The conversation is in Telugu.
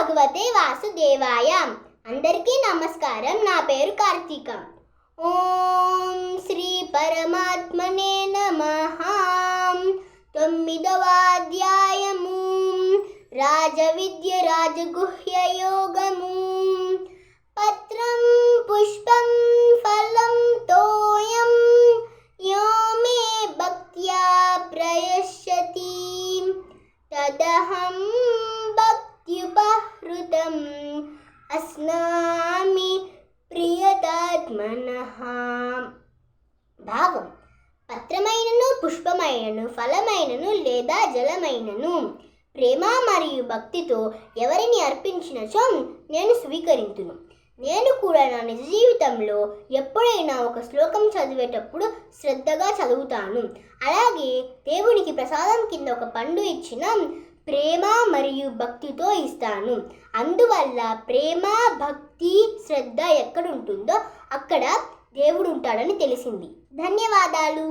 భగవతే వాసుదేవాయ అందరికీ నమస్కారం నా పేరు కార్తీక ఓం శ్రీ పరమాత్మనే నమః తొమ్మిదవ అధ్యాయము రాజవిద్య రాజగుహ్య యోగము పత్రం పుష్పం ఫలం తోయం యో మే భక్త్యా ప్రయశ్యతి తదహం స్నామి ప్రియతాత్మనః భావం. పత్రమైనను పుష్పమైనను ఫలమైనను లేదా జలమైనను. ప్రేమ మరియు భక్తితో ఎవరిని అర్పించినచో నేను స్వీకరించును నేను కూడా నా నిజ జీవితంలో ఎప్పుడైనా ఒక శ్లోకం చదివేటప్పుడు శ్రద్ధగా చదువుతాను. అలాగే దేవునికి ప్రసాదం కింద ఒక పండు ఇచ్చిన ప్రేమ మరియు భక్తితో ఇస్తాను. అందువల్ల ప్రేమ భక్తి శ్రద్ధ ఎక్కడ ఉంటుందో అక్కడ దేవుడు ఉంటాడని తెలిసింది. ధన్యవాదాలు.